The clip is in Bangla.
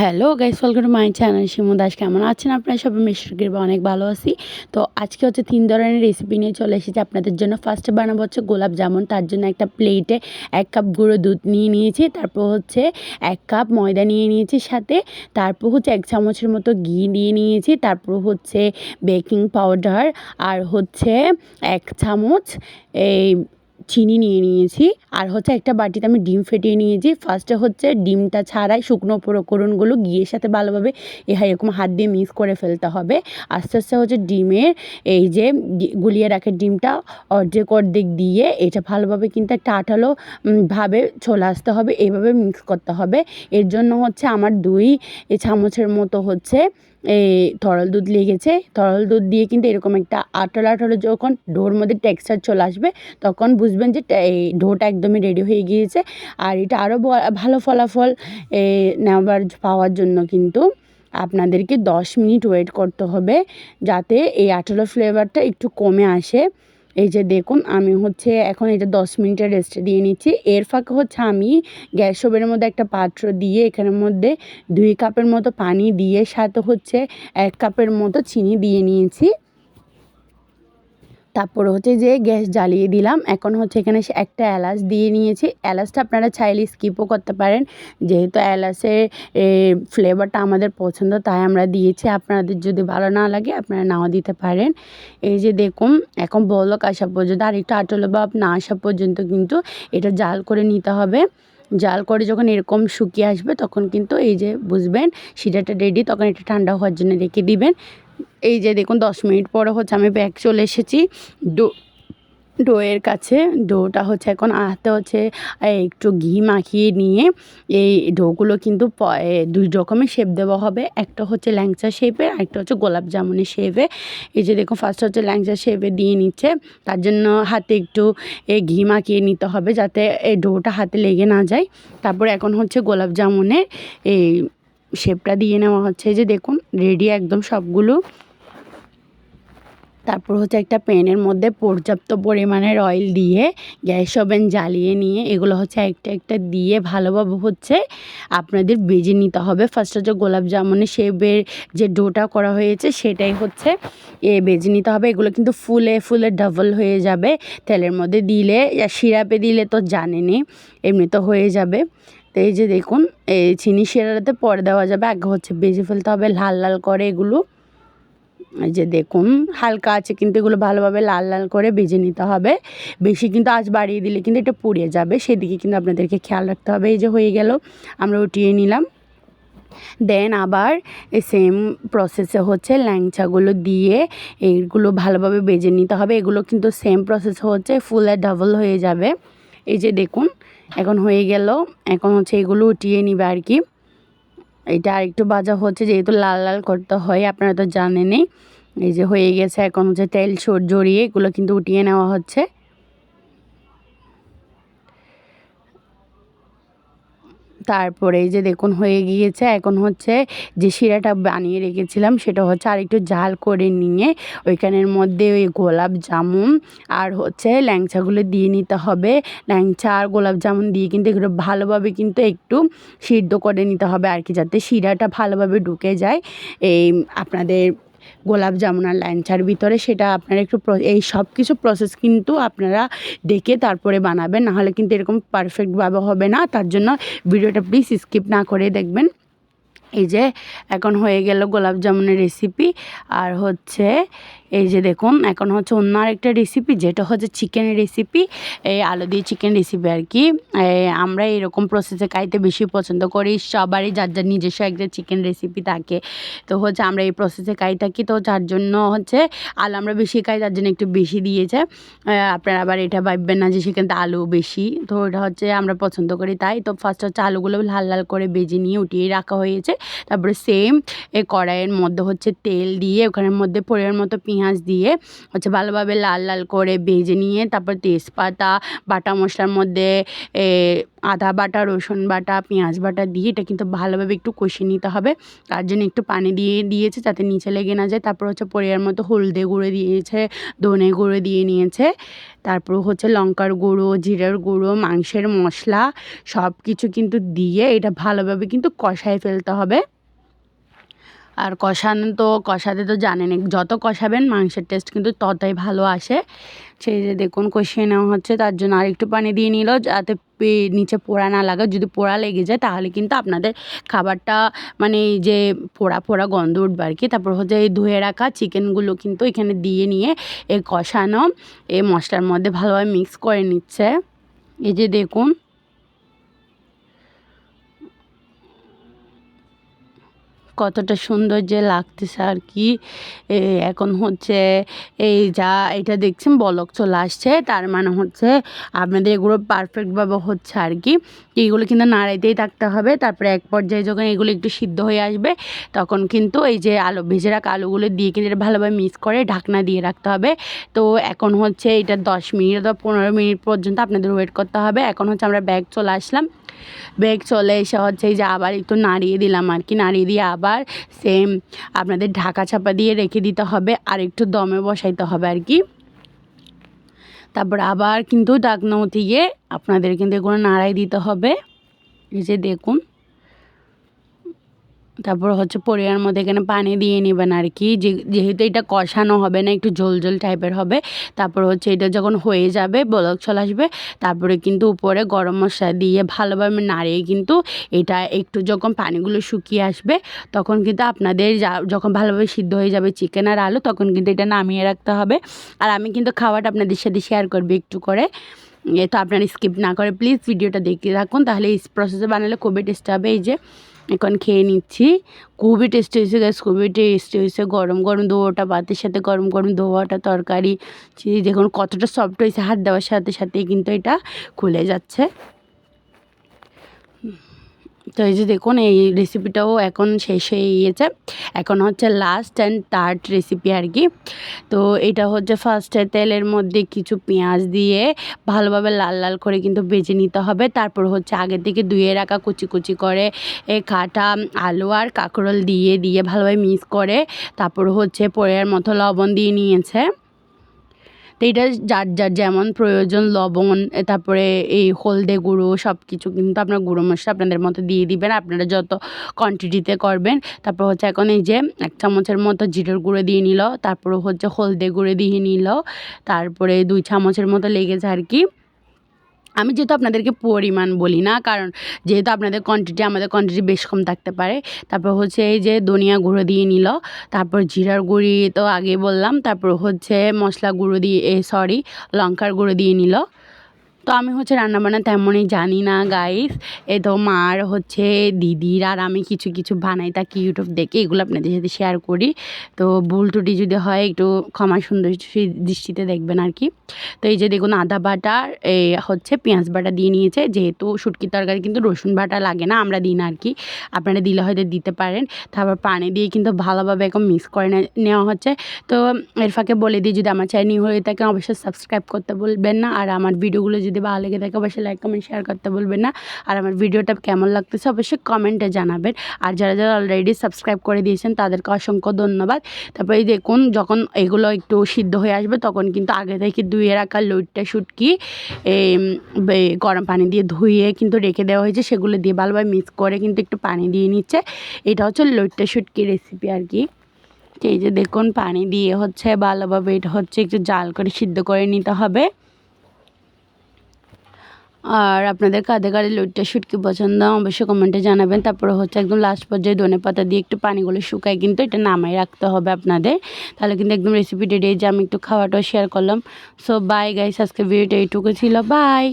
Hello guys welcome to my channel Shimu Das কেমন আছেন আপনারা? সবাই মিস্টার বা অনেক ভালো আছি। তো আজকে হচ্ছে তিন ধরনের রেসিপি নিয়ে চলে এসেছি। আপনাদের জন্য ফার্স্টে বানাবো হচ্ছে গোলাপ জামুন। তার জন্য একটা প্লেটে এক কাপ গুঁড়ো দুধ নিয়ে নিয়েছি। তারপর হচ্ছে এক কাপ ময়দা নিয়ে নিয়েছি সাথে। তারপর হচ্ছে এক চামচের মতো ঘি দিয়ে নিয়েছি। তারপর হচ্ছে বেকিং পাউডার আর হচ্ছে এক চামচ এই চিনি নিয়ে নিয়েছি। আর হচ্ছে একটা বাটিতে আমি ডিম ফেটিয়ে নিয়েছি। ফার্স্টে হচ্ছে ডিমটা ছাড়াই শুকনো উপকরণগুলো ঘিয়ের সাথে ভালোভাবে এরকম হাত দিয়ে মিক্স করে ফেলতে হবে। আস্তে আস্তে হচ্ছে ডিমের এই যে গুলিয়ে রাখে ডিমটা অর্ধেক অর্ধেক দিয়ে এটা ভালোভাবে কিন্তু একটা ভাবে চলে আসতে হবে। এইভাবে মিক্স করতে হবে। এর জন্য হচ্ছে আমার দুই চামচের মতো হচ্ছে এই তরল দুধ লেগেছে। তরল দুধ দিয়ে কিন্তু এরকম একটা আঠালো আঠালো যখন ডোর মধ্যে টেক্সচার চলে আসবে, তখন বুঝবেন যে এই ডোটা একদমই রেডি হয়ে গিয়েছে। আর এটা আরও ভালো ফলাফল নেওয়ার পাওয়ার জন্য কিন্তু আপনাদেরকে দশ মিনিট ওয়েট করতে হবে যাতে এই আঠালো ফ্লেভারটা একটু কমে আসে। এই যে দেখুন, আমি হচ্ছে এখন এটা দশ মিনিটের রেস্টে দিয়ে নিচ্ছি। এর ফাঁকে হচ্ছে আমি গ্যাস ওভেনের মধ্যে একটা পাত্র দিয়ে এখানের মধ্যে দুই কাপের মতো পানি দিয়ে, সাথে হচ্ছে এক কাপের মতো চিনি দিয়ে নিয়েছি। তারপর হচ্ছে যে গ্যাস জ্বালিয়ে দিলাম। এখন হচ্ছে এখানে সে একটা এলাচ দিয়ে নিয়েছি। এলাচটা আপনারা চাইলে স্কিপও করতে পারেন। যেহেতু এলাচের ফ্লেভারটা আমাদের পছন্দ, তাই আমরা দিয়েছি। আপনাদের যদি ভালো না লাগে, আপনারা নাও দিতে পারেন। এই যে দেখুন, এখন বলক আসা পর্যন্ত, আর একটু আটলো ভাব না আসা পর্যন্ত কিন্তু এটা জাল করে নিতে হবে। জাল করে যখন এরকম শুকিয়ে আসবে, তখন কিন্তু এই যে বুঝবেন সিটাটা রেডি তখন এটা ঠান্ডা হওয়ার জন্য রেখে দিবেন। এই যে দেখুন, দশ মিনিট পরে হচ্ছে আমি ব্যাগ চলে এসেছি। ডো, ডোয়ের কাছে। ডোটা হচ্ছে এখন হাতে হচ্ছে একটু ঘি মাখিয়ে নিয়ে এই ডোগুলো কিন্তু দুই রকমের শেপ দেওয়া হবে। একটা হচ্ছে ল্যাংচা শেপের একটা হচ্ছে গোলাপ জামুনের শেপে এই যে দেখুন ফার্স্ট হচ্ছে ল্যাংচা শেপে দিয়ে নিচ্ছে। তার জন্য হাতে একটু এই ঘি মাখিয়ে নিতে হবে যাতে এই ডোটা হাতে লেগে না যায়। তারপর এখন হচ্ছে গোলাপ জামুনের, এই শেপটা দিয়ে নেওয়া হচ্ছে। যে দেখুন রেডি একদম সবগুলো। তারপর হচ্ছে একটা প্যানের মধ্যে পর্যাপ্ত পরিমাণের অয়েল দিয়ে গ্যাস ওভেন জ্বালিয়ে নিয়ে এগুলো হচ্ছে একটা একটা দিয়ে ভালোভাবে হচ্ছে আপনাদের বেজে নিতে হবে। ফার্স্ট হচ্ছে গোলাপ জামুনের শেপের যে ডোটা করা হয়েছে, সেটাই হচ্ছে এ বেজে নিতে হবে। এগুলো কিন্তু ফুলে ফুলে ডাবল হয়ে যাবে। তেলের মধ্যে দিলে, সিরাপে দিলে তো জানেনি এমনি তো হয়ে যাবে। এই যে দেখুন, এই চিনি শিরাতে পরে দেওয়া যাবে। আগে হচ্ছে বেজে ফেলতে হবে লাল লাল করে এগুলো। এই যে দেখুন, হালকা আছে কিন্তু এগুলো ভালোভাবে লাল লাল করে ভেজে নিতে হবে। বেশি কিন্তু আজ বাড়িয়ে দিলে কিন্তু এটা পুড়ে যাবে। সেদিকে কিন্তু আপনাদেরকে খেয়াল রাখতে হবে। এই যে হয়ে গেল, আমরা উঠিয়ে নিলাম। দেন আবার সেম প্রসেসে হচ্ছে ল্যাংচাগুলো দিয়ে এইগুলো ভালোভাবে বেজে নিতে হবে। এগুলো কিন্তু সেম প্রসেস হচ্ছে ফুল ডাবল হয়ে যাবে। এই যে দেখুন, এখন হয়ে গেল। এখন হচ্ছে এগুলো উঠিয়ে নিবে আর কি। এটা আরেকটু বাজা হচ্ছে, যেহেতু লাল লাল করতে হয়, আপনারা তো জানেনই। এই যে হয়ে গেছে, এখন হচ্ছে তেল জড়িয়ে এগুলো কিন্তু উঠিয়ে নেওয়া হচ্ছে। তারপরে এই যে দেখুন হয়ে গিয়েছে, এখন হচ্ছে যে শিরাটা বানিয়ে রেখেছিলাম সেটা হচ্ছে আর একটু জাল করে নিয়ে ওইখানের মধ্যে ওই গোলাপ জামুন আর হচ্ছে ল্যাংচাগুলো দিয়ে নিতে হবে। ল্যাংচা আর গোলাপ জামুন দিয়ে কিন্তু এগুলো ভালোভাবে কিন্তু একটু সিদ্ধ করে নিতে হবে আর কি, যাতে শিরাটা ভালোভাবে ঢুকে যায়। এই আপনাদের গোলাপ জামুন আর ল্যাংচার ভিতরে সেটা আপনারা একটু এই সব কিছু প্রসেস কিন্তু আপনারা দেখে তারপরে বানাবেন। নাহলে কিন্তু এরকম পারফেক্টভাবে হবে না। তার জন্য ভিডিওটা প্লিজ স্কিপ না করে দেখবেন। এই যে, এখন হয়ে গেল গোলাপ জামুনের রেসিপি আর হচ্ছে এই যে দেখুন, এখন হচ্ছে অন্য আরেকটা রেসিপি যেটা হচ্ছে চিকেনের রেসিপি এই আলু দিয়ে চিকেন রেসিপি আর কি। আমরা এরকম প্রসেসে খাইতে বেশি পছন্দ করি, সবারই যার যার নিজস্ব একটা চিকেন রেসিপি থাকে। তো হচ্ছে আমরা এই প্রসেসে খাই থাকি, তো যার জন্য হচ্ছে আলু আমরা বেশি খাই তার জন্য একটু বেশি দিয়েছে আপনারা আবার এটা ভাববেন না যে সেখানে আলু বেশি, তো এটা হচ্ছে আমরা পছন্দ করি তাই। তো ফার্স্ট হচ্ছে আলুগুলো লাল লাল করে বেজে নিয়ে উঠিয়ে রাখা হয়েছে। তারপরে সেম এই কড়াইয়ের মধ্যে হচ্ছে তেল দিয়ে, ওখানের মধ্যে পরিমাণ মতো পেঁয়াজ পেঁয়াজ দিয়ে হচ্ছে ভালোভাবে লাল লাল করে ভেজে নিয়ে তারপর তেজপাতা, বাটা মশলার মধ্যে আদা বাটা, রসুন বাটা, পেঁয়াজ বাটা দিয়ে এটা কিন্তু ভালোভাবে একটু কষিয়ে নিতে হবে। তার জন্য একটু পানি দিয়ে দিয়েছে যাতে নিচে লেগে না যায়। তারপর হচ্ছে পরিয়ার মতো হলদে গুঁড়ো দিয়েছে, ধনে গুঁড়ো দিয়ে নিয়েছে। তারপর হচ্ছে লঙ্কার গুঁড়ো, জিরার গুঁড়ো, মাংসের মশলা সব কিছু কিন্তু দিয়ে এটা ভালোভাবে কিন্তু কষায় ফেলতে হবে। আর কষানো তো, কষাতে তো জানেন যত কষাবেন মাংসের টেস্ট কিন্তু ততই ভালো আসে। সেই যে দেখুন, কষিয়ে নেওয়া হচ্ছে, তার জন্য আর একটু পানি দিয়ে নিল, যাতে নিচে পোড়া না লাগে। যদি পোড়া লেগে যায়, তাহলে কিন্তু আপনাদের খাবারটা মানে এই যে পোড়া পোড়া গন্ধ উঠবে আর কি। তারপর হচ্ছে এই ধুয়ে রাখা চিকেনগুলো কিন্তু এখানে দিয়ে নিয়ে এই কষানো এই মশলার মধ্যে ভালোভাবে মিক্স করে নিচ্ছে। এই যে দেখুন কতটা সুন্দর যে লাগতেছে আর কি। এখন হচ্ছে এই যা এটা দেখছেন বলক চলে আসছে, তার মানে হচ্ছে আপনাদের এগুলো পারফেক্টভাবে হচ্ছে আর কি। এইগুলো কিন্তু নাড়াইতেই থাকতে হবে, তারপরে এক পর্যায়ে যখন এগুলো একটু সিদ্ধ হয়ে আসবে, তখন কিন্তু এই যে আলু, ভেজে রাখা আলুগুলো দিয়ে কিন্তু এটা ভালোভাবে মিক্স করে ঢাকনা দিয়ে রাখতে হবে। তো এখন হচ্ছে এটা দশ মিনিট অথবা পনেরো মিনিট পর্যন্ত আপনাদের ওয়েট করতে হবে। এখন হচ্ছে আমরা ব্যাগ চলে আসলাম। ব্যাগ চলে এসে হচ্ছে যে আবার একটু নাড়িয়ে দিলাম আর কি। নাড়িয়ে দিয়ে আবার সেম আপনাদের ঢাকা চাপা দিয়ে রেখে দিতে হবে আর একটু দমে বসাইতে হবে আর কি। তারপর আবার কিন্তু ডাকনা গিয়ে আপনাদের কিন্তু এগুলো নাড়াই দিতে হবে। এই যে দেখুন। তারপর হচ্ছে পরিয়ার মধ্যে এখানে পানি দিয়ে নেবেন আর কি। যে- যেহেতু এটা কষানো হবে না, একটু ঝোল ঝোল টাইপের হবে, তারপর হচ্ছে এটা যখন হয়ে যাবে, বলক চলে আসবে, তারপরে কিন্তু উপরে গরম মশলা দিয়ে ভালোভাবে নাড়িয়ে কিন্তু এটা একটু যখন পানিগুলো শুকিয়ে আসবে, তখন কিন্তু আপনাদের যা- যখন ভালোভাবে সিদ্ধ হয়ে যাবে চিকেন আর আলু, তখন কিন্তু এটা নামিয়ে রাখতে হবে। আর আমি কিন্তু খাওয়াটা আপনাদের সাথে শেয়ার করব একটু করে। এ, তো আপনারা স্কিপ না করে প্লিজ ভিডিওটা দেখতে থাকুন তাহলে এই প্রসেসে বানালে খুবই টেস্ট হবে। এই যে এখন খেয়ে নিচ্ছি। খুবই টেস্টি হয়েছে গ্যাস খুবই টেস্টি হয়েছে। গরম গরম দোয়াটা ভাতের সাথে গরম গরম দোয়াটা তরকারি দেখুন কতটা সফট হয়েছে, হাত দেওয়ার সাথে সাথে কিন্তু এটা খুলে যাচ্ছে। তো এই যে দেখুন, এই রেসিপিটাও এখন শেষ হয়ে গিয়েছে। এখন হচ্ছে লাস্ট অ্যান্ড থার্ড রেসিপি আর কি। তো এটা হচ্ছে ফার্স্টে তেলের মধ্যে কিছু পেঁয়াজ দিয়ে ভালোভাবে লাল লাল করে কিন্তু ভেজে নিতে হবে। তারপর হচ্ছে আগে থেকে ধুয়ে রাখা কুচি কুচি করে, এ কাটা আলু আর কাঁকরোল দিয়ে দিয়ে ভালোভাবে মিক্স করে, তারপর হচ্ছে পরের মতো লবণ দিয়ে নিয়েছে। তো এটা যার যার যেমন প্রয়োজন লবণ তারপরে এই হলদে গুঁড়ো সব কিছু কিন্তু আপনার গুঁড়ো মশলা আপনাদের মতো দিয়ে দিবেন। আপনারা যত কোয়ান্টিটিতে করবেন, তারপর হচ্ছে এখন এই যে এক চামচের মতো জিরের গুঁড়ো দিয়ে নিল, তারপরে হচ্ছে হলদে গুঁড়ো দিয়ে নিল, তারপরে দুই চামচের মতো লেগেছে আর কি। আমি যেহেতু আপনাদেরকে পরিমাণ বলি না, কারণ যেহেতু আপনাদের কোয়ান্টিটি আমাদের কোয়ান্টিটি বেশ কম থাকতে পারে। তারপর হচ্ছে এই যে ধনিয়া গুঁড়ো দিয়ে নিল, তারপর জিরার গুঁড়ি তো আগে বললাম, তারপর হচ্ছে মশলা গুঁড়ো দিয়ে, এ সরি লঙ্কার গুঁড়ো দিয়ে নিল। তো আমি হচ্ছে রান্নাবান্না তেমনই জানি না গাইস এ তো মার হচ্ছে দিদির আর আমি কিছু কিছু বানাই তাকে ইউটিউব দেখে, এগুলো আপনাদের সাথে শেয়ার করি। তো ভুল ত্রুটি যদি হয়, একটু ক্ষমা সুন্দর দৃষ্টিতে দেখবেন আর কি। তো এই যে দেখুন, আদা বাটা এই হচ্ছে পেঁয়াজ বাটা দিয়ে নিয়েছে। যেহেতু শুটকির তরকারি কিন্তু রসুন বাটা লাগে না, আমরা দিই না আর কি। আপনারা দিলে হয়তো দিতে পারেন। তারপর পানি দিয়ে কিন্তু ভালোভাবে এখন মিক্স করে নেওয়া হচ্ছে। তো এর ফাঁকে বলে দিই, যদি আমার চ্যানেল হয়ে থাকে, অবশ্যই সাবস্ক্রাইব করতে বলবেন না। আর আমার ভিডিওগুলো যদি ভালো লেগে থাকে অবশ্যই লাইক কমেন্ট শেয়ার করতে বলবেন না। আর আমার ভিডিওটা কেমন লাগতেছে অবশ্যই কমেন্টে জানাবেন। আর যারা যারা অলরেডি সাবস্ক্রাইব করে দিয়েছেন, তাদেরকে অসংখ্য ধন্যবাদ। তারপরে এই দেখুন, যখন এগুলো একটু সিদ্ধ হয়ে আসবে, তখন কিন্তু আগে থেকে ধুয়ে রাখা লইটটা শুটকি গরম পানি দিয়ে ধুয়ে কিন্তু রেখে দেওয়া হয়েছে। সেগুলো দিয়ে ভালোভাবে মিক্স করে কিন্তু একটু পানি দিয়ে নিচ্ছে। এটা হচ্ছে লইট্টা শুটকি রেসিপি আর কি। এই যে দেখুন, পানি দিয়ে হচ্ছে ভালোভাবে এটা হচ্ছে একটু জাল করে সিদ্ধ করে নিতে হবে। আর আপনাদের কাঁধে কাঁধে লইট্টা শুটকি পছন্দ অবশ্যই কমেন্টে জানাবেন। তারপরে হচ্ছে একদম লাস্ট পর্যায়ে ধনে পাতা দিয়ে একটু পানিগুলো শুকায়, কিন্তু এটা নামাই রাখতে হবে আপনাদের। তাহলে কিন্তু একদম রেসিপি রেডি যে আমি একটু খাওয়াটাও শেয়ার করলাম। সো বাই গাইস আজকে ভিডিওটা এইটুকু ছিল। বাই